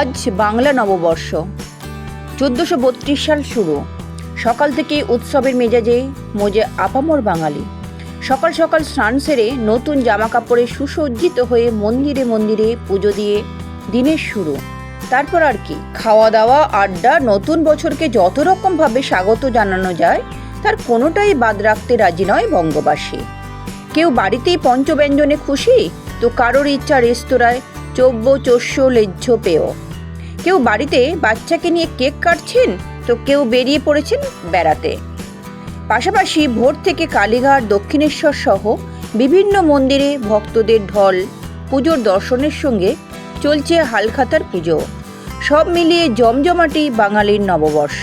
আজ বাংলা নববর্ষ। চোদ্দোশো বত্রিশ সাল শুরু। সকাল থেকে উৎসবের মেজাজে মোজে আপামর বাঙালি। সকাল সকাল স্নান সেরে নতুন জামা কাপড়ে সুসজ্জিত হয়ে মন্দিরে মন্দিরে পুজো দিয়ে দিনের শুরু। তারপর আর কি খাওয়া দাওয়া আড্ডা, নতুন বছরকে যত রকমভাবে স্বাগত জানানো যায়, তার কোনোটাই বাদ রাখতে রাজি নয় বঙ্গবাসী। কেউ বাড়িতেই পঞ্চব্যঞ্জনে খুশি? তো কারোর ইচ্ছা রেস্তোরাঁয় চব্য চস্য লেজ্জ পেয় কেউ বাড়িতে বাচ্চাকে নিয়ে কেক কাটছেন, তো কেউ বেরিয়ে পড়েছেন বেড়াতে। পাশাপাশি ভোর থেকে কালীঘাট, দক্ষিণেশ্বর সহ বিভিন্ন মন্দিরে ভক্তদের ঢল, পুজোর দর্শনের সঙ্গে চলছে হালখাতার পুজো। সব মিলিয়ে জমজমাটি বাঙালির নববর্ষ।